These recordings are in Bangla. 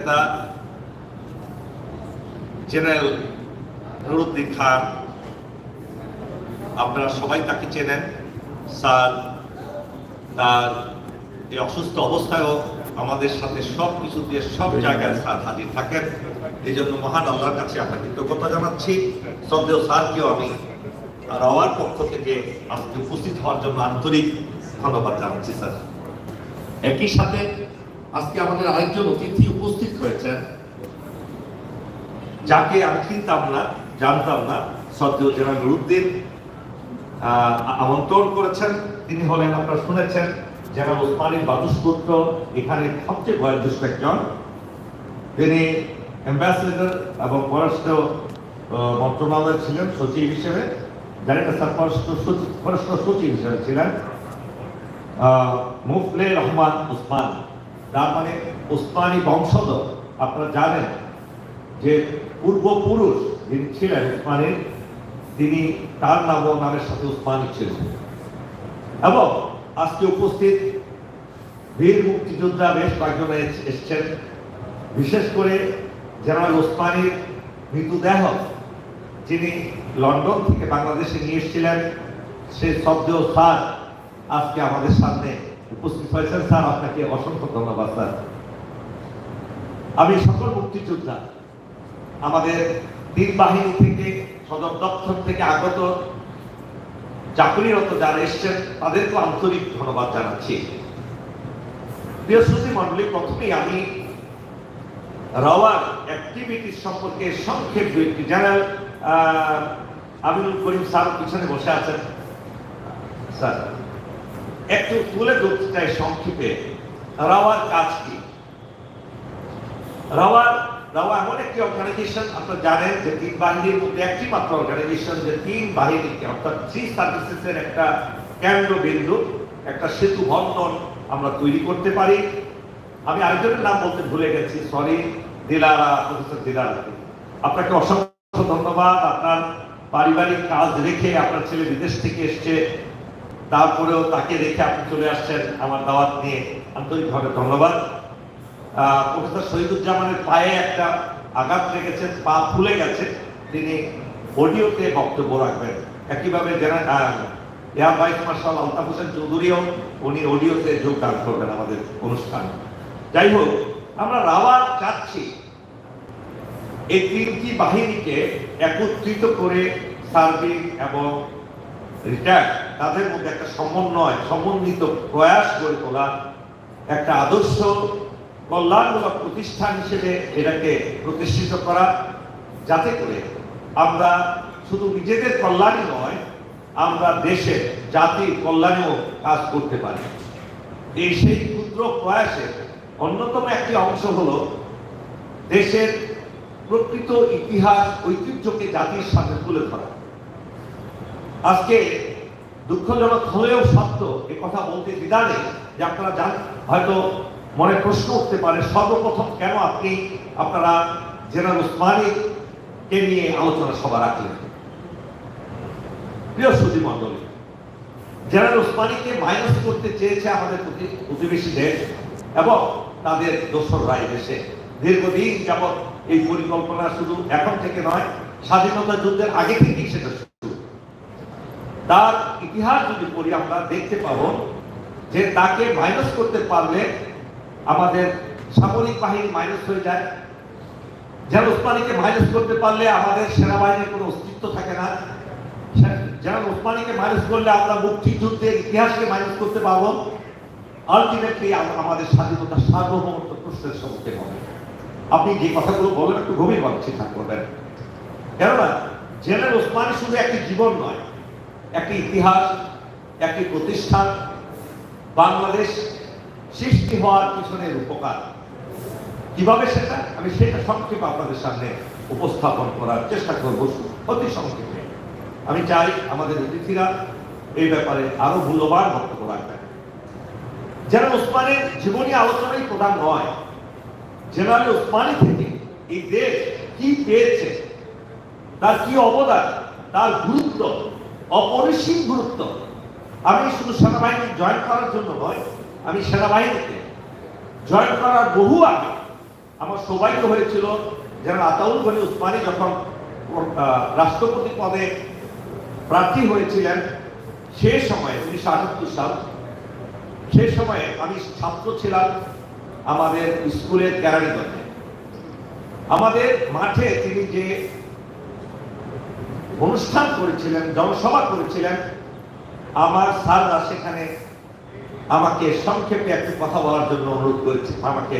নেতা জেনারেল নুরুদ্দিন খান, আপনারা সবাই তাকে চেনেন। স্যার, তার এই অসুস্থ অবস্থায়ও আমাদের সাথে সব কিছু দিয়ে সব জায়গায় স্যার হাজির থাকেন। এই জন্য মহান আল্লাহর কাছে আমরা কৃতজ্ঞতা জানাচ্ছি। শ্রদ্ধেয় স্যারকেও আমি আর আমার পক্ষ থেকে আজকে উপস্থিত হওয়ার জন্য আন্তরিক ধন্যবাদ জানাচ্ছি, স্যার। একই সাথে আজকে আমাদের আরেকজন অতিথি উপস্থিত হয়েছেন। যাকে আমি চিনতাম না, জানতাম না, সদ্য জেনারেল নুরুদ্দিন আমন্ত্রণ করেছেন। তিনি হলেন, আপনারা শুনেছেন জেনারেল ওসমানীর বাদুসপুত্র এখানে সবচেয়ে বয়োজ্যেষ্ঠ একজন। তিনি অ্যাম্বাসেডর এবং পররাষ্ট্র মন্ত্রণালয়ে ছিলেন, সচিব হিসেবে। জানি না স্যার পররাষ্ট্র সচিব পররাষ্ট্র সচিব হিসেবে ছিলেন মুফলে রহমান উসমান তার মানে উসমানী বংশধর, আপনারা জানেন যে পূর্বপুরুষ যিনি ছিলেন উসমানীর তিনি তার নাম ও নামের সাথে উসমানী ছিলেন। এবং আজকে উপস্থিত বীর মুক্তিযোদ্ধা বেশ কয়েকজন এস- এসছেন। বিশেষ করে জেনারেল ওসমানীর মৃতদেহ, যিনি লন্ডন থেকে বাংলাদেশে নিয়ে এসেছিলেন সে শব্দ স্যার আজকে আমাদের সামনে উপস্থিত হয়েছেন স্যার, আপনাকে অসংখ্য ধন্যবাদ, স্যার। আমি সকল মুক্তিযোদ্ধা, আমাদের তিন বাহিনী থেকে, সদর দপ্তর থেকে আগত চাকরিরত যারা এসছেন তাদেরকে আন্তরিক ধন্যবাদ জানাচ্ছি। শ্রুতি মন্ডলী প্রথমেই আমি রাওয়ার অ্যাক্টিভিটিস সম্পর্কে সংক্ষেপ দু একটি জেনারেল আমিনুল করিম স্যার পিছনে বসে আছেন। স্যার। একটু তুলে ধরতে চাই সংক্ষেপে। রাওয়ার কাজ কি? রাওয়ার, রাওয়া এমন একটি অর্গানাইজেশন আপনারা জানেন যে তিন বাহিনীর মধ্যে একটি মাত্র অর্গানাইজেশন যে তিন বাহিনীকে, অর্থাৎ থ্রি সার্ভিসেসের একটা কেন্দ্রবিন্দু, একটা সেতু বন্ধন আমরা তৈরি করতে পারি। আমি আরেকজনের নাম বলতে ভুলে গেছি সরি দিলারা, প্রফেসর দিলারা। আপনাকে অসংখ্য ধন্যবাদ। আপনার পারিবারিক কাজ রেখে আপনার ছেলে বিদেশ থেকে এসছে। তারপরেও তাকে রেখে আপনি চলে আসছেন আমার দাওয়াত নিয়ে। আন্তরিকভাবে ধন্যবাদ। প্রফেসর শহীদুজ্জামানের পায়ে একটা আঘাত লেগেছে, পা ফুলে গেছে। তিনি অডিওতে বক্তব্য রাখবেন। একইভাবে air vice marshal Altaf Hossain চৌধুরীও উনি অডিওতে যোগদান করবেন আমাদের অনুষ্ঠানে। যাই হোক, আমরা রাওয়ার চাচ্ছি এই তিনটি বাহিনীকে একত্রিত করে সার্ভিং এবং রিটায়ার তাদের মধ্যে একটা সমন্বয়, সমন্বিত প্রয়াস গড়ে তোলা, একটা আদর্শ কল্যাণমূলক প্রতিষ্ঠান হিসেবে এটাকে প্রতিষ্ঠিত করা, যাতে করে আমরা শুধু নিজেদের কল্যাণই নয়, আমরা দেশের জাতির কল্যাণেও কাজ করতে পারি। এই সেই ক্ষুদ্র প্রয়াসের অন্যতম একটি অংশ হলো দেশের প্রকৃত ইতিহাস, ঐতিহ্যকে জাতির সামনে তুলে ধরা। আজকে দুঃখজনক হলেও সত্য এ কথা বলতে দ্বিধা নেই যে আপনারা জান, হয়তো মনে প্রশ্ন উঠতে পারে, সর্বপ্রথম কেন আপনি আপনারা জেনারেল উসমানীকে নিয়ে আলোচনা সভা রাখলেন? প্রিয় সুধী মন্ডলী জেনারেল উসমানীকে মাইনাস করতে চেয়েছে আমাদের প্রতি- প্রতিবেশী দেশ এবং তাদের দোসররা রায় দেশে। দীর্ঘদিন যাবৎ এই পরিকল্পনা শুধু এখন থেকে নয়, স্বাধীনতা যুদ্ধের আগে থেকেই সেটা তার ইতিহাস যদি পড়ি, আমরা দেখতে পাবো যে তাকে মাইনাস করতে পারলে আমাদের সামরিক বাহিনী মাইনাস হয়ে যায়। যেন উসমানীকে মাইনাস করতে পারলে আমাদের সেনাবাহিনীর কোনো অস্তিত্ব থাকে না। যেন উসমানীকে মাইনাস করলে আমরা মুক্তিযুদ্ধের ইতিহাসকে মাইনাস করতে পারব। আলটিমেটলি আমাদের স্বাধীনতা সার্বভৌমত্ব প্রশ্নের সম্মুখীন হবে। আপনি যে কথাগুলো বলেন একটু গভীরভাবে চিন্তা করবেন। কেননা, জেনারেল ওসমানী শুধু একটি জীবন নয় একটি ইতিহাস, একটি প্রতিষ্ঠান, বাংলাদেশ সৃষ্টি হওয়ার পিছনের উপকার। কীভাবে সেটা? আমি সেটা সংক্ষেপে আপনাদের সামনে উপস্থাপন করার চেষ্টা করব অতি সংক্ষেপে। আমি চাই আমাদের অতিথিরা এই ব্যাপারে আরও মূল্যবান বক্তব্য রাখবেন। জেনারেল ওসমানের জীবনী আলোচনাই প্রধান নয় জেনারেল ওসমানী থেকে এই দেশ কি পেয়েছে, তার কি অবদান, তার গুরুত্ব অপরিসীম গুরুত্ব। আমি শুধু সেনাবাহিনী জয়েন করার জন্য নয়, আমি সেনাবাহিনীতে জয়েন করার বহু আগে আমার সৌভাগ্য হয়েছিল যেন আতাউল গনি উসমানী যখন রাষ্ট্রপতি পদে প্রার্থী হয়েছিলেন, সে সময়ে, উনিশশো আটাত্তর সাল, সে সময়ে আমি ছাত্র ছিলাম আমাদের স্কুলের গ্যারারিগঞ্জে আমাদের মাঠে তিনি যে অনুষ্ঠান করেছিলেন, জনসভা করেছিলেন। আমার স্যাররা সেখানে আমাকে সংক্ষেপে একটি কথা বলার জন্য অনুরোধ করেছে, আমাকে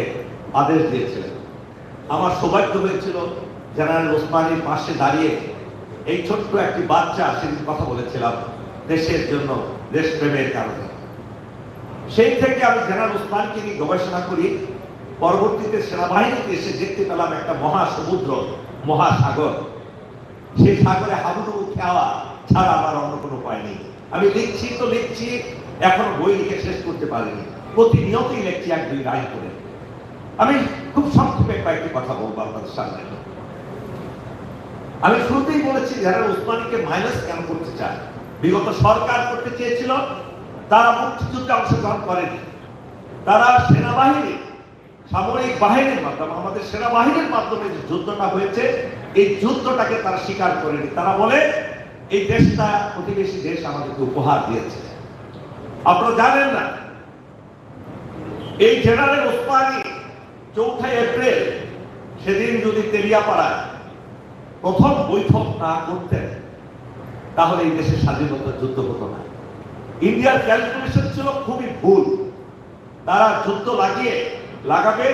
আদেশ দিয়েছিলেন। আমার সৌভাগ্য হয়েছিল জেনারেল ওসমানীর পাশে দাঁড়িয়ে এই ছোট্ট একটি বাচ্চা সেদিন কথা বলেছিলাম দেশের জন্য, দেশপ্রেমের কারণে। সেই থেকে আমি জেনারেল ওসমানকে নিয়ে গবেষণা করি। পরবর্তীতে সেনাবাহিনীতে এসে দেখতে পেলাম একটা মহাসমুদ্র, মহাসাগর। সেই সাগরে হাবুডুবু খেওয়া ছাড়া আমার অন্য কোনো উপায় নেই। আমি লিখছি তো লিখছি, এখনও বই লিখে শেষ করতে পারিনি। প্রতিনিয়তই লিখছি এক দুই লাইন করে। আমি খুব সংক্ষেপে কয়েকটি কথা বলব আপনাদের সামনে। আমি শুরুতেই বলেছি, যারা উসমানীকে মাইনাস কেন করতে চায়? বিগত সরকার করতে চেয়েছিল, তারা মুক্তিযুদ্ধে অংশগ্রহণ করেনি। তারা সেনাবাহিনী সামরিক বাহিনীর মাধ্যমে, আমাদের সেনাবাহিনীর মাধ্যমে যে যুদ্ধটা হয়েছে, এই যুদ্ধটাকে তারা স্বীকার করেনি। তারা বলে, এই দেশটা প্রতিবেশী দেশ আমাদেরকে উপহার দিয়েছে। আপনারা জানেন না, এই জেনারেল ওসমানী চৌঠা এপ্রিল সেদিন যদি তেলিয়াপাড়ায় প্রথম বৈঠক না করতেন, তাহলে এই দেশের স্বাধীনতা যুদ্ধ হতো না। ইন্ডিয়ার ক্যালকুলেশন ছিল খুবই ভুল। তারা যুদ্ধ লাগিয়ে লাগাবে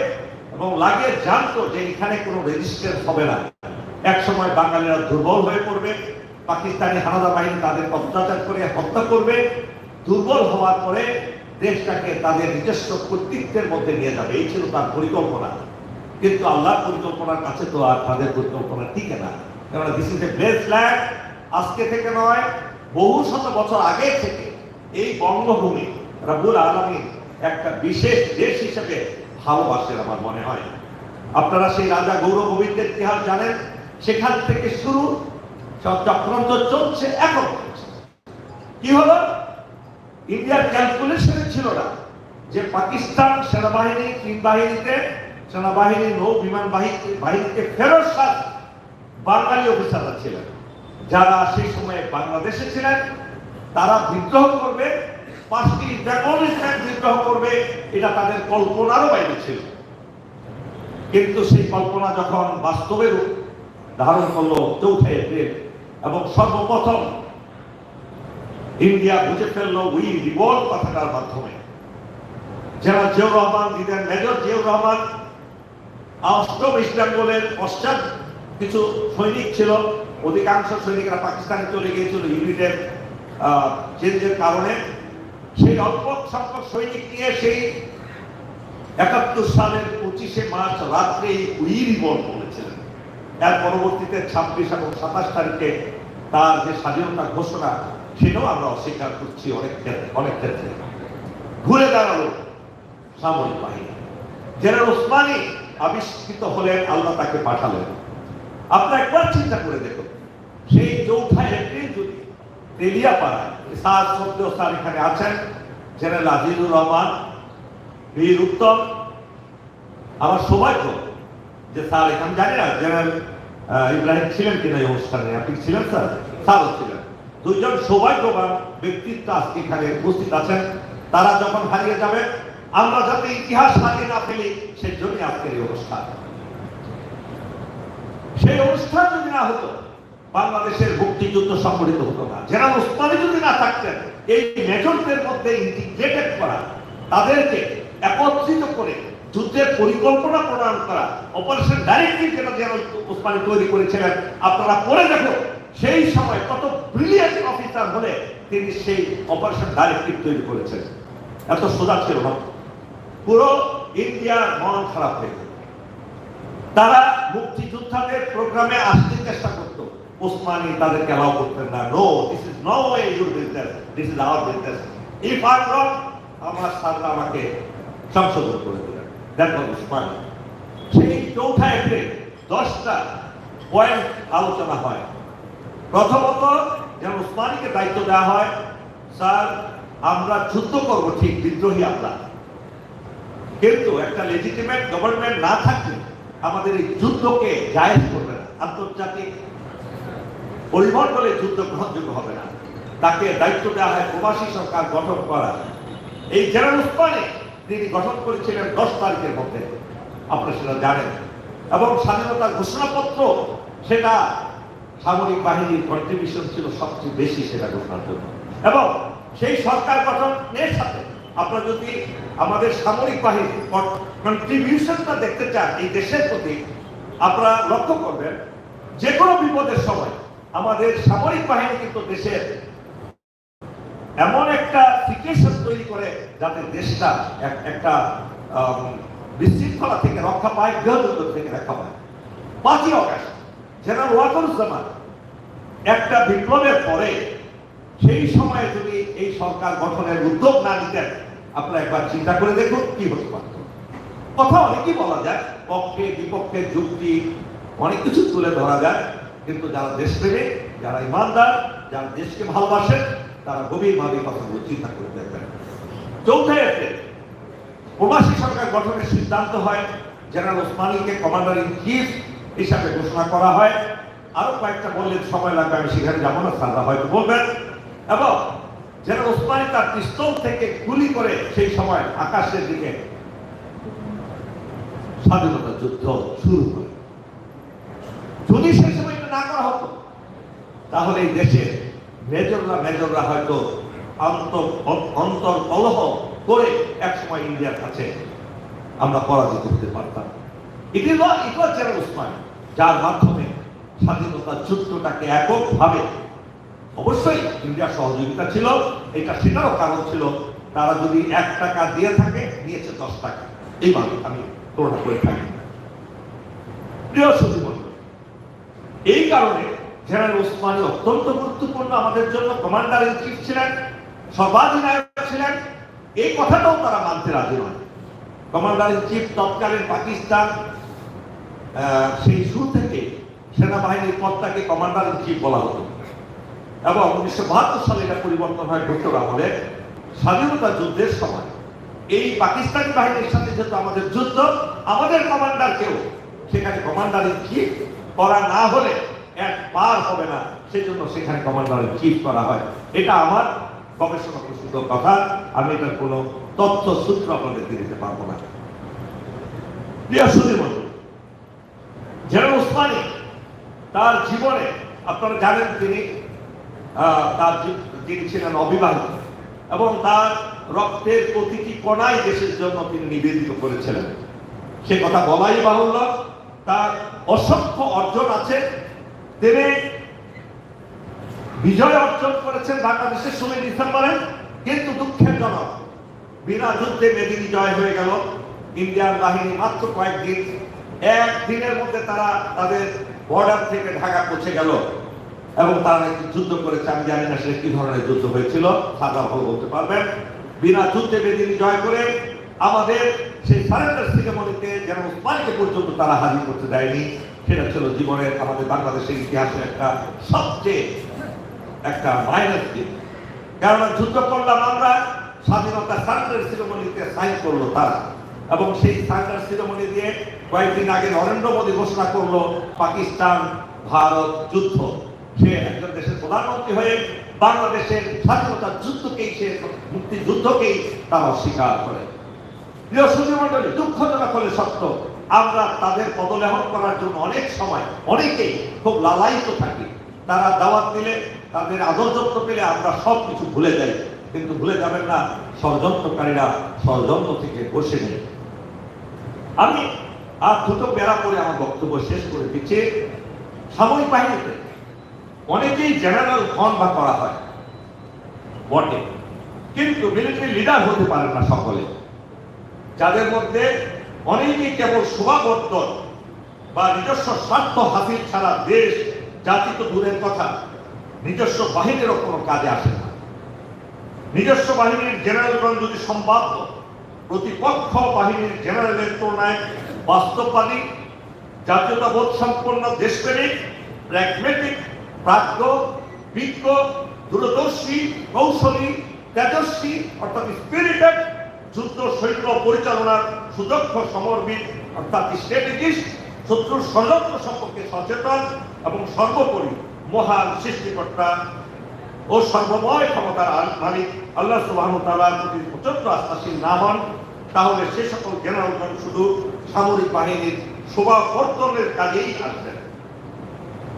এবং লাগিয়ে জানতো যে এখানে কোনো রেজিস্ট্যান্স হবে না। এক সময় বাঙালিরা দুর্বল হয়ে পড়বে, পাকিস্তানি হানাদা বাহিনী তাদের অত্যাচার করে হত্যা করবে। দুর্বল হওয়ার পরে দেশটাকে তাদের নিজস্ব কর্তৃত্বের মধ্যে নিয়ে যাবে। এই ছিল তার পরিকল্পনা। কিন্তু আল্লাহর পরিকল্পনার কাছে তো আর তাদের পরিকল্পনা টিকে না। কেননা দিস ইজ এ ল্যান্ড আজকে থেকে নয়, বহু শত বছর আগে থেকে এই বঙ্গভূমি রাবুল আলমী একটা বিশেষ দেশ হিসেবে ভালোবাসেন আমার মনে হয়। আপনারা সেই রাজা গৌরব গোবিন্দের ইতিহাস জানেন, সেখান থেকে শুরু সব চক্রান্ত চলছে, এখন। কি হলো? ইন্ডিয়ার ক্যালকুলেশনে ছিল না যে পাকিস্তান সেনাবাহিনী তিন বাহিনীতে, সেনাবাহিনী নৌ বিমান বাহিনী বাহিনীতে ফেরত সাত বাঙালি অফিসাররা ছিলেন। যারা সেই সময়ে বাংলাদেশে ছিলেন, তারা বিদ্রোহ করবে পাঁচটি ড্রাগন স্ট্যান্ড বিদ্রোহ করবে, এটা তাদের কল্পনারও বাইরে ছিল। কিন্তু সেই কল্পনা যখন বাস্তবে ধারণ করল চৌঠা এপ্রিল, এবং সর্বপ্রথম ইন্ডিয়া বুঝে ফেলল উই রিভল্ট কথাটার মাধ্যমে। যারা জিয়াউর রহমান দিলেন মেজর জিয়াউর রহমান, অষ্টম ইস্ট বেঙ্গলের পশ্চাৎ কিছু সৈনিক ছিল, অধিকাংশ সৈনিকরা পাকিস্তানে চলে গিয়েছিল, ইউনিটের চেঞ্জের কারণে। সেই অল্প সংখ্যক সৈনিক নিয়ে সেই একাত্তর সালের পঁচিশে মার্চ রাত্রে এই উই রিভল্ট বলেছিলেন। এর পরবর্তীতে ছাব্বিশ এবং সাতাশ তারিখে তার যে স্বাধীনতা ঘোষণা, সেটাও আমরা অস্বীকার করছি অনেক ক্ষেত্রে অনেক ক্ষেত্রে। ঘুরে দাঁড়াল সামরিক বাহিনী। জেনারেল ওসমানী আবিষ্কৃত হলেন, আল্লাহ তাকে পাঠালেন। আপনারা একবার চিন্তা করে দেখুন, সেই চৌঠা এপ্রিল তেলিয়াপাড়ায় সাজ শব্দ এখানে আছেন জেনারেল আজিজুর রহমান, বীর উত্তম। আমার সৌভাগ্য যে স্যার এখানে, জানি না, জেনারেল ইব্রাহিম ছিলেন কিনা এই অনুষ্ঠানে, আপনি ছিলেন স্যার? স্যারও ছিলেন। দুইজন সৌভাগ্যবান ব্যক্তিত্ব আজকে এখানে উপস্থিত আছেন। তারা যখন হারিয়ে যাবে, আমরা যাতে ইতিহাস হারিয়ে না ফেলি সেই জন্যই আজকের এই অনুষ্ঠান। সেই অনুষ্ঠান যদি না হতো বাংলাদেশের মুক্তিযুদ্ধ সংগঠিত হতো না। জেনারেল ওসমানী যদি না থাকতেন, এই মেজরদের মধ্যে ইন্টিগ্রেটেড করা, তাদেরকে একত্রিত করে যুদ্ধের পরিকল্পনা প্রদান করা অপারেশন ডাইরেক্টিভ যেটা জেনারেল ওসমানী তৈরি করেছিলেন, আপনারা পড়ে দেখো, সেই সময় কত ব্রিলিয়েন্ট অফিসার হলে তিনি সেই অপারেশন ডাইরেক্টিভ তৈরি করেছেন। এত সোজা ছিল না। পুরো ইন্ডিয়ার মন খারাপ হয়ে। তারা মুক্তিযোদ্ধাদের প্রোগ্রামে আসতে চেষ্টা করতো। ওসমানী তাদেরকে অ্যালাউ করতেন না। No this is no way your business this is our business if I wrong আমার স্যাররা আমাকে সংশোধন করে দিলেন। দেখো ওসমানী সেই চৌঠা এপ্রিল, দশটা পয়েন্ট আলোচনা হয়। প্রথমত, যেন ওসমানীকে দায়িত্ব দেওয়া হয়, স্যার, আমরা যুদ্ধ করব ঠিক, বিদ্রোহী আমরা। কিন্তু একটা লেজিটিমেট গভর্নমেন্ট না থাকলে আমাদের এই যুদ্ধকে জায়েজ করবে না। আন্তর্জাতিক পরিমণ্ডলে যুদ্ধ গ্রহণযোগ্য হবে না। তাকে দায়িত্ব দেওয়া হয় প্রবাসী সরকার গঠন করা। এই জেনারেল উসমানে তিনি গঠন করেছিলেন দশ তারিখের মধ্যে। আপনারা সেটা জানেন। এবং স্বাধীনতার ঘোষণাপত্র, সেটা সামরিক বাহিনীর কন্ট্রিবিউশন ছিল সবচেয়ে বেশি সেটা ঘোষণার জন্য। এবং সেই সরকার গঠনের সাথে আপনারা যদি আমাদের সামরিক বাহিনীর কন্ট্রিবিউশনটা দেখতে চান, এই দেশের প্রতি, আপনারা লক্ষ্য করবেন যে কোনো বিপদের সময় আমাদের সামরিক বাহিনী কিন্তু দেশের এমন একটা সিচুয়েশন তৈরি করে যাতে দেশটা একটা বিশৃঙ্খলা থেকে রক্ষা পায়, গৃহযুদ্ধ থেকে রক্ষা পায়। পাঁচই অগাস্ট জেনারেল ওয়াকারুজ্জামান একটা বিপ্লবের পরে সেই সময়ে যদি এই সরকার গঠনের উদ্যোগ না নিতেন, আপনারা একবার চিন্তা করে দেখুন কি হতে পারত। কথা অনেকই বলা যায় পক্ষে বিপক্ষে যুক্তি অনেক কিছু তুলে ধরা যায়। কিন্তু যারা দেশপ্রেমিক যারা ইমানদার, যারা দেশকে ভালোবাসেন তারা গভীরভাবে কথাগুলো চিন্তা করে দেখবেন। চৌঠা এপ্রিল, প্রবাসী সরকার গঠনের সিদ্ধান্ত হয়, জেনারেল ওসমানীকে কমান্ডার ইন চিফ হিসাবে ঘোষণা করা হয়। আরও কয়েকটা বললেন, সময় লাগবে, আমি সেখানে যাব না, স্যাররা হয়তো বলবেন। এবং জেনারেল ওসমানী তার পিস্তল থেকে গুলি করে সেই সময় আকাশের দিকে স্বাধীনতা যুদ্ধ শুরু করে। যদি সেই সময় না করা হতো। তাহলে এই দেশের মেজররা মেজররা হয়তো অন্তর কলহ করে এক সময় ইন্ডিয়ার কাছে আমরা পরাজিত হতে পারতাম। এটি এটা জেনারেল উসমান যার মাধ্যমে স্বাধীনতা যুদ্ধটাকে এককভাবে অবশ্যই ইন্ডিয়ার সহযোগিতা ছিল, এটা সেটারও কারণ ছিল, তারা যদি এক টাকা দিয়ে থাকে নিয়েছে দশ টাকা। এইভাবে আমি তুলনা করে থাকি। প্রিয় সুধী বন্ধু এই কারণে জেনারেল ওসমানী অত্যন্ত গুরুত্বপূর্ণ আমাদের জন্য কমান্ডার ইন চিফ ছিলেন সর্বাধিনায়ক ছিলেন। এই কথাটাও তারা মানতে রাজি নয় কমান্ডার ইন চিফ তৎকালীন পাকিস্তান সেই শুরু থেকে সেনাবাহিনীর পদটাকে কমান্ডার ইন চিফ বলা হতো। এবং উনিশশো বাহাত্তর সালে এটা পরিবর্তন হয় ঘটল আমলে স্বাধীনতা যুদ্ধের সময়। এই পাকিস্তানি বাহিনীর সাথে যেহেতু আমাদের যুদ্ধ, আমাদের কমান্ডারকেও সেখানে কমান্ডার ইন চিফ করা না হলে এক পার হবে না। সেজন্য সেখানে কমান্ডার ইন চিফ করা হয়। এটা আমার গবেষণা প্রসূত কথা। আমি এটার কোনো তথ্য সূত্র আপনাদের দিয়ে দিতে পারব না। জেনারেল ওসমানী, তার জীবনে আপনারা জানেন তিনি তার তিনি ছিলেন অবিবাহিত এবং তার রক্তের প্রতিটি কণাই দেশের জন্য তিনি নিবেদিত করেছিলেন। সে কথা বলাই বাহুল্য। তার অসংখ্য অর্জন আছে। তিনি বিজয় অর্জন করেছেন বাংলাদেশের ষোলোই ডিসেম্বরে, কিন্তু দুঃখের জনক, বিনা যুদ্ধে মেদিনী জয় হয়ে গেল। ইন্ডিয়ান বাহিনী মাত্র কয়েকদিন এক দিনের মধ্যে তারা তাদের বর্ডার থেকে ঢাকা পৌঁছে গেল এবং তারা যুদ্ধ করেছে। আমি জানি না সে কি ধরনের যুদ্ধ হয়েছিল, সাদা বলতে পারবেন। বিনা যুদ্ধে মেদিনী জয় করে আমাদের সেই সারেন্ডার সিনেমনিতে যেন উসমানকে পর্যন্ত তারা হাজির করতে দেয়নি, সেটা ছিল জীবনের আমাদের বাংলাদেশের ইতিহাসে একটা সবচেয়ে একটা মাইনাস দিক। কেননা যুদ্ধ করলাম আমরা, স্বাধীনতা সারেন্ডার সিনেমনিতে সাইন করল তারা। এবং সেই সারেন্ডার সিনেমনি দিয়ে কয়েকদিন আগে নরেন্দ্র মোদী ঘোষণা করল, পাকিস্তান, ভারত, যুদ্ধ। সে একজন দেশের প্রধানমন্ত্রী হয়ে বাংলাদেশের স্বাধীনতা যুদ্ধকেই সে মুক্তিযুদ্ধকেই তারা অস্বীকার করে। প্রিয় সুধীমণ্ডলী, দুঃখজনক হলে সত্য, আমরা তাদের পদলেহন করার জন্য অনেক সময়, অনেকেই খুব লালায়িত থাকি। তারা দাওয়াত দিলে, তাদের আদর যত্ন পেলে আমরা সব কিছু ভুলে যাই। কিন্তু ভুলে যাবেন না, ষড়যন্ত্রকারীরা ষড়যন্ত্র থেকে বসে নেই। আমি আর দুটো বেড়া করে আমার বক্তব্য শেষ করে দিচ্ছি। সামরিক বাহিনীতে অনেকেই জেনারেল হন বা করা হয়, বটে। কিন্তু মিলিটারি লিডার হতে পারেন না সকলে। যাদের মধ্যে অনেকেই কেবল শোভাবর্ধন বা নিজস্ব স্বার্থ হাসিল ছাড়া দেশ, জাতি তো দূরের কথা, নিজস্ব বাহিনীরও কোনো কাজে আসে না। নিজস্ব বাহিনীর জেনারেলগণ যদি সম্ভাব্য, প্রতিপক্ষ বাহিনীর জেনারেলের তুলনায় বাস্তববাদী, জাতীয়তাবোধ সম্পন্ন দেশপ্রেমিক প্র্যাগমেটিক প্রাজ্ঞ, বিজ্ঞ, দূরদর্শী, কৌশলী, তেজস্বী, অর্থাৎ স্পিরিটেড যুদ্ধ সৈন্য পরিচালনার সুদক্ষ সমরবিদ অর্থাৎ স্ট্র্যাটেজিস্ট শত্রুর ষড়যন্ত্র সম্পর্কে সচেতন এবং সর্বোপরি মহান সৃষ্টিকর্তা ও সর্বময় ক্ষমতার মালিক আল্লাহ সুবাহ তালার প্রতি প্রচণ্ড আস্থাশীল না হন, তাহলে সে সকল জেনারেলগণ শুধু সামরিক বাহিনীর শোভা বর্ধনের কাজেই আসবেন।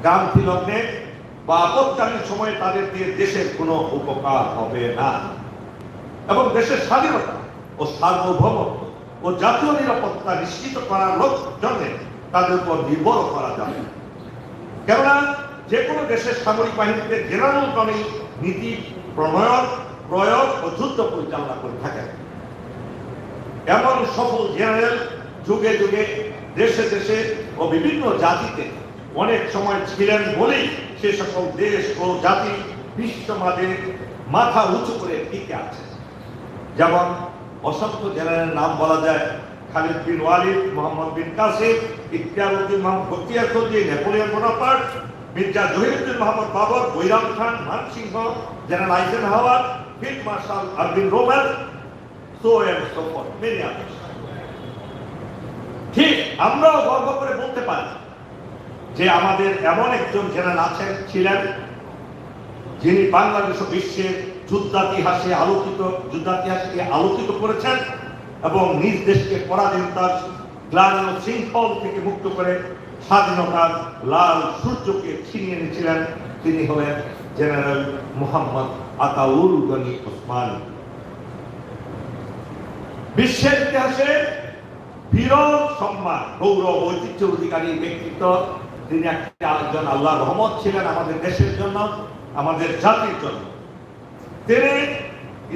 গান্ধী লগ্নে বা আপৎকালীন সময়ে তাদের দিয়ে দেশের কোনো উপকার হবে না। এবং দেশের স্বাধীনতা ও সার্বভৌমত্ব ও জাতীয় নিরাপত্তা নিশ্চিত করার জন্য তাদের উপর নির্ভর করা যাবে কেননা যে কোনো দেশের সামরিক বাহিনীতে জেনারেলগণই নীতি, প্রণয়ন, প্রয়োগ ও যুদ্ধ পরিচালনা করে থাকেন। এমন সফল জেনারেল যুগে যুগে দেশে দেশে ও বিভিন্ন জাতিতে অনেক সময় ছিলেন বলেই সে সকল দেশ ও জাতি বিশ্ব মাথা উঁচু করে টিকে আছে। যেমন অসংখ্য জেনারেলের নাম বলা যায়। Khalid bin Walid, Mohammad bin Qasim Ikhtiyar Mohammad Bakhtiyar Khalji Napoleon Bonaparte, Mirza Zahiruddin Mohammad Babur, Bairam Khan Man Singh general Eisenhower field marshal Erwin Rommel, so and so many others. ঠিক আমরাও গর্ব করে বলতে পারি যে আমাদের এমন একজন জেনারেল আছেন ছিলেন যিনি বাংলাদেশ বিশ্বের যুদ্ধাতিহাসে আলোকিত যুদ্ধাতিহাসকে আলোকিত করেছেন এবং নিজ দেশকে পরাধীনতার ও শৃঙ্খল থেকে মুক্ত করে স্বাধীনতার লাল সূর্যকে ছিনিয়ে তিনি হলেন জেনারেল মোহাম্মদ আতাউল গনি ওসমান। বিশ্বের ইতিহাসে বিরল সম্মান, গৌরব, ঐতিহ্য অধিকারী ব্যক্তিত্ব। তিনি একজন আল্লাহ রহমত ছিলেন আমাদের দেশের জন্য, আমাদের জাতির জন্য। তিনি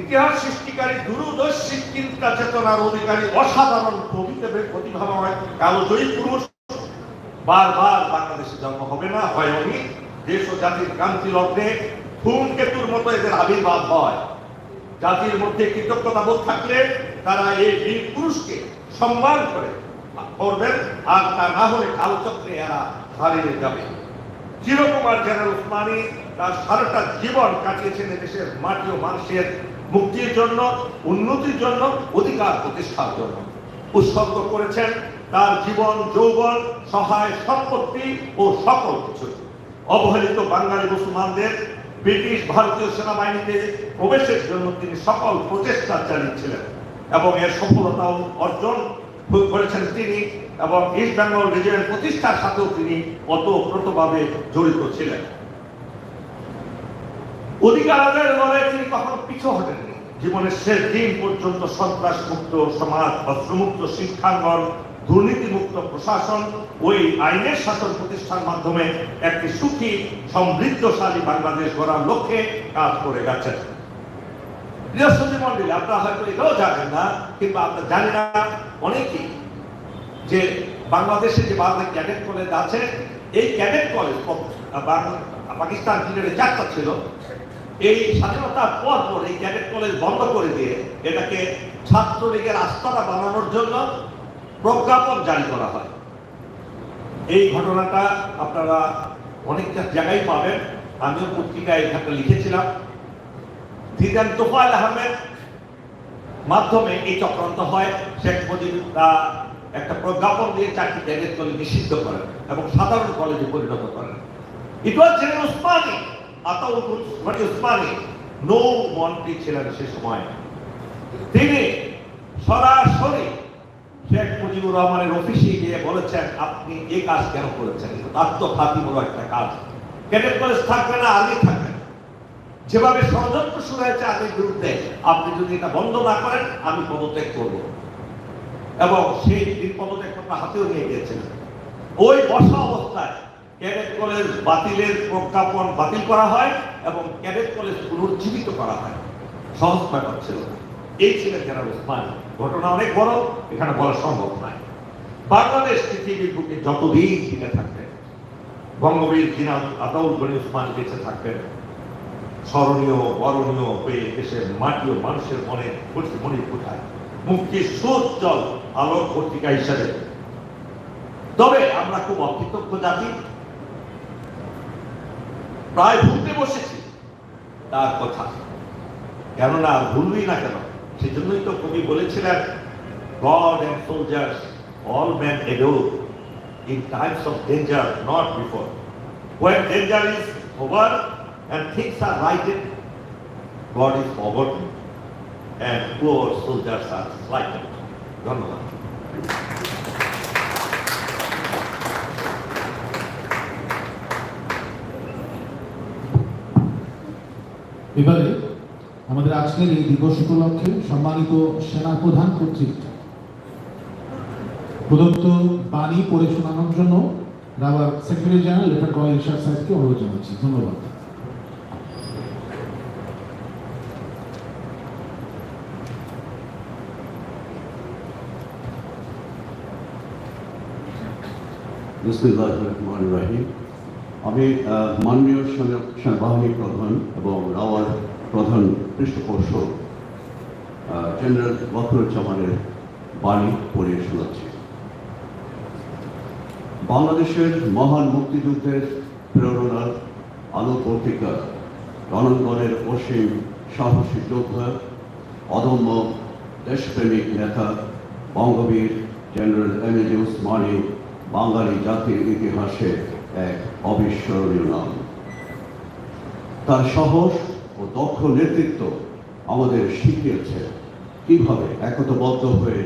ইতিহাস সৃষ্টিকারী দূরদর্শী চিন্তা চেতনার অধিকারী অসাধারণ প্রভৃতি প্রতিভাময় কালোজয়ী পুরুষ। বারবার বাংলাদেশে জন্ম হবে না হয়নি দেশ ও জাতির ক্রান্তি লগ্নে ধূমকেতুর মতো এদের আবির্ভাব হয়। জাতির মধ্যে কৃতজ্ঞতা বোধ থাকলে তারা এই বীর পুরুষকে সম্মান করে করবেন, আর তা না হলে কালচক্রে এরা হারিয়ে যাবে। চিরকুমার জেনারেল উসমানী তার সারাটা জীবন কাটিয়েছেন দেশের মাটি ও মানুষের মুক্তির জন্য, উন্নতির জন্য, অধিকার প্রতিষ্ঠার জন্য। উৎসর্গ করেছেন তার জীবন, যৌবন, সহায়, সম্পত্তি ও সকল কিছু অবহেলিত বাঙালি মুসলমানদের ব্রিটিশ ভারতীয় সেনাবাহিনীতে প্রবেশের জন্য তিনি সকল প্রচেষ্টা চালিয়েছিলেন এবং এর সফলতাও অর্জন করেছেন তিনি এবং ইস্ট বেঙ্গল রিজিয়নের প্রতিষ্ঠার সাথেও তিনি অতপ্রতভাবে জড়িত ছিলেন। অধিকার আদায়ের লড়াইয়ে তিনি কখনো পিছু হটেননি। জীবনের শেষ দিন পর্যন্ত সন্ত্রাস মুক্ত সমাজ অস্ত্রমুক্ত শিক্ষাঙ্গন, দুর্নীতিমুক্ত প্রশাসন, ওই আইনের শাসন প্রতিষ্ঠার মাধ্যমে একটি সুখী, সমৃদ্ধশালী বাংলাদেশ গড়ার লক্ষ্যে কাজ করে গেছেন। বৃহস্পতি মন্ডলী আপনারা হয়তো এটাও জানেন না কিংবা আমরা জানি না অনেকেই যে বাংলাদেশে যে বাংলা ক্যাডেট কলেজ আছে, এই ক্যাডেট কলেজ পাকিস্তান পিরিয়ডে চারটা ছিল এই স্বাধীনতার পর পর এই ক্যাডেট কলেজ বন্ধ করে দিয়ে এটাকে ছাত্রলীগের আস্থাটা বানানোর জন্য প্রজ্ঞাপন জারি করা হয়। এই ঘটনাটা আপনারা অনেকটা জায়গায় পাবেন। আমিও পত্রিকায় এখানে লিখেছিলাম। দিদান তোফায়েল আহমেদ মাধ্যমে এই চক্রান্ত হয়। শেখ মুজিব একটা প্রজ্ঞাপন দিয়ে চারটি ক্যাডেট কলেজ নিষিদ্ধ করেন এবং সাধারণ কলেজে পরিণত করেন। ইট ওয়াজ জেনারেল মানে ছিলেন সে সময়। তিনি সরাসরি শেখ মুজিবুর রহমানের অফিসে গিয়ে বলেছেন, আপনি এই কাজ কেন করেছেন? আত্মঘাতী বড় একটা কাজ। ক্যাডেট কলেজ থাকবে না আগে থাকবে যেভাবে ষড়যন্ত্র শুরু হয়েছে আগের বিরুদ্ধে, আপনি যদি এটা বন্ধ না করেন, আমি পদত্যাগ করব। এবং সেই দিন পদত্যাগ হাতেও নিয়ে গিয়েছিলেন। ওই বসা অবস্থায় ক্যাডেট কলেজ বাতিলের প্রজ্ঞাপন বাতিল করা হয় এবং ক্যাডেট কলেজ পুনর্জীবিত করা হয়। সহজ ব্যাপার ছিল না। এই ছিলেন জেনারেল উসমান। ঘটনা অনেক বড়, এখানে বলা সম্ভব নয়। বাংলাদেশ পৃথিবীর বুকে যতদিন টিকে থাকবে বঙ্গবীর জিনা আতাউল গনি উসমান বেঁচে থাকবেন। স্মরণীয়, বরণীয় হয়ে দেশের মাটি ও মানুষের মনে মনে কোথায়? মুক্তির সুজ্জ্বল আলোক পত্রিকা হিসাবে। তবে আমরা খুব অকৃতজ্ঞ জাতি প্রায় ভুলতে বসেছি তার কথা কেননা ভুলবই না কেন সেজন্যই তো কবি বলেছিলেন God and soldiers all man adore in times of danger, not before. When danger is over and things are righted, God is forgotten and poor soldiers are slighted. ধন্যবাদ এবারে আমাদের আজকের এই দিবস উপলক্ষে সম্মানিত সেনা প্রধান কর্তৃক প্রদত্ত বাণী পড়ে শোনানোর জন্য rubber secretary general lieutenant colonel Irshad সাহেবকে অনুরোধ জানাচ্ছি। ধন্যবাদ। বিসমুল্লাহ রহমান রাহিম। আমি মাননীয় সেনা- সেনাবাহিনী প্রধান এবং রাওয়ার প্রধান পৃষ্ঠপোষক জেনারেল বখরুজ্জামানের বাণী পড়িয়ে শোনাচ্ছি। বাংলাদেশের মহান মুক্তিযুদ্ধের প্রেরণার আলোকবর্তিকা, রণাঙ্গনের অসীম সাহসী যোদ্ধা, অদম্য দেশপ্রেমিক নেতা, Bangabir general M A G Osmani, বাঙালি জাতির ইতিহাসে এক অবিস্মরণীয় নাম। তার সাহস ও দক্ষ নেতৃত্ব আমাদের শিখিয়েছে কীভাবে একতাবদ্ধ হয়ে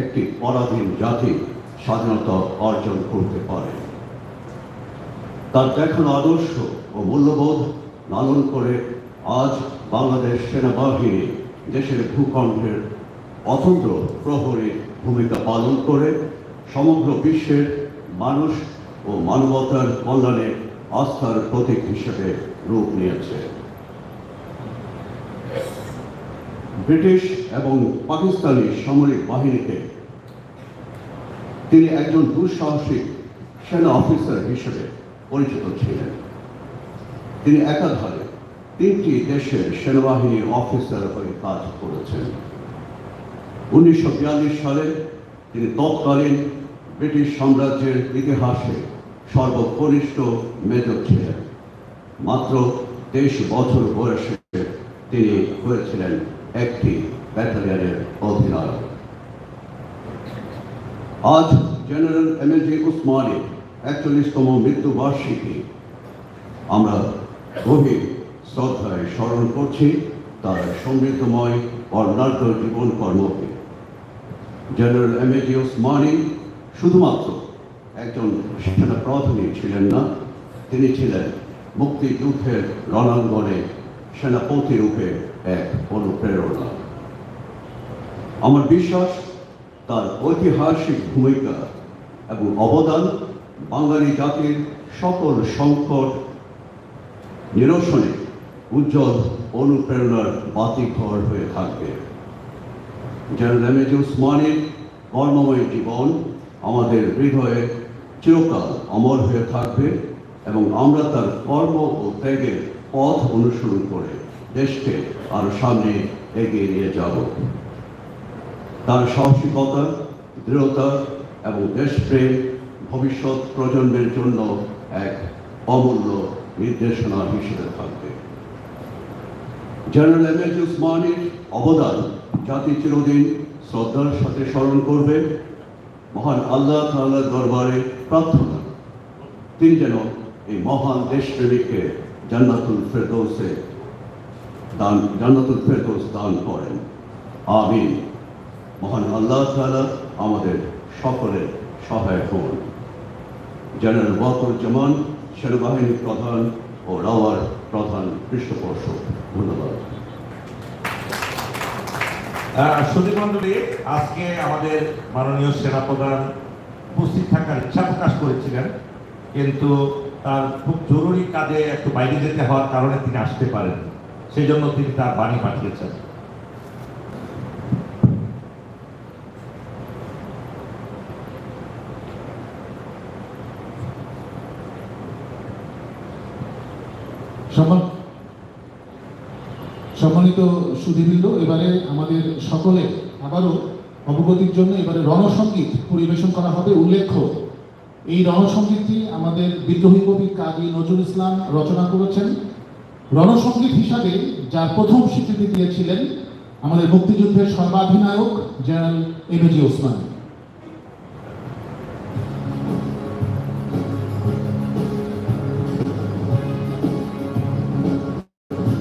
একটি পরাধীন জাতি স্বাধীনতা অর্জন করতে পারে। তার দেখানো আদর্শ ও মূল্যবোধ লালন করে আজ বাংলাদেশ সেনাবাহিনী দেশের ভূখণ্ডের অতন্ত্র প্রহরী ভূমিকা পালন করে সমগ্র বিশ্বের মানুষ ও মানবতার কল্যাণে আস্থার প্রতীক হিসেবে রূপ নিয়েছে। ব্রিটিশ এবং পাকিস্তানি সামরিক বাহিনীতে তিনি একজন দুঃসাহসিক সেনা অফিসার হিসেবে পরিচিত ছিলেন। তিনি একাধারে তিনটি দেশের সেনাবাহিনী অফিসার হয়ে কাজ করেছেন। উনিশশো বিয়াল্লিশ সালে তিনি তৎকালীন ব্রিটিশ সাম্রাজ্যের ইতিহাসে সর্বকনিষ্ঠ মেজর ছিলেন মাত্র তেইশ বছর বয়সে তিনি হয়েছিলেন একটি ব্যাটালিয়নের অধিনায়ক। আজ জেনারেল এম এ জি উসমানের একচল্লিশতম মৃত্যুবার্ষিকী। আমরা গভীর শ্রদ্ধায় স্মরণ করছি তার সমৃদ্ধময় বর্ণাঢ্য জীবন কর্মকে general M A G Osmani শুধুমাত্র একজন সেনা প্রধানই ছিলেন না, তিনি ছিলেন মুক্তিযুদ্ধের রণাঙ্গনে সেনাপতি রূপে এক অনুপ্রেরণা। আমার বিশ্বাস, তার ঐতিহাসিক ভূমিকা এবং অবদান বাঙালি জাতির সকল সংকট নিরসনে উজ্জ্বল অনুপ্রেরণার বাতিঘর হয়ে থাকবে। জেনারেল এম এ জি কর্মময় জীবন আমাদের হৃদয়ে চিরকাল অমর হয়ে থাকবে এবং আমরা তার কর্ম ও ত্যাগের পথ অনুসরণ করে দেশকে আরও সামনে এগিয়ে নিয়ে যাব। তার সাহসিকতা, দৃঢ়তা এবং দেশপ্রেম ভবিষ্যৎ প্রজন্মের জন্য এক অমূল্য নির্দেশনা হিসেবে থাকবে। জেনারেল এম এস উসমানীর অবদান জাতি চিরদিন শ্রদ্ধার সাথে স্মরণ করবে। মহান আল্লাহ তাআলার দরবারে প্রার্থনা। তিনি যেন এই মহান দেশপ্রেমিককে জান্নাতুল ফেরদৌসে দান, জান্নাতুল ফেরদৌস দান করেন। আমিন। মহান আল্লাহ তাআলা আমাদের সকলের সহায় হন। জেনারেল ওয়াকুজ্জামান সেনাবাহিনী প্রধান ও রাওয়ার প্রধান পৃষ্ঠপোষক। ধন্যবাদ। সুধী মন্ডলী আজকে আমাদের মাননীয় সেনাপ্রধান উপস্থিত থাকার ইচ্ছা প্রকাশ করেছিলেন, কিন্তু তার খুব জরুরি কাজে একটু বাইরে যেতে হওয়ার কারণে তিনি আসতে পারেন সেই জন্য তিনি তার বাণী পাঠিয়েছেন সম্মান সম্মানিত সুধীবৃন্দ এবারে আমাদের সকলে আবারও অবগতির জন্য এবারে রণসঙ্গীত পরিবেশন করা হবে। উল্লেখ্য, এই রণসঙ্গীতটি আমাদের বিদ্রোহী কবি কাজী নজরুল ইসলাম রচনা করেছেন। রণসঙ্গীত হিসাবে যার প্রথম স্বীকৃতি দিয়েছিলেন আমাদের মুক্তিযুদ্ধের সর্বাধিনায়ক জেনারেল এম এজি ওসমানী।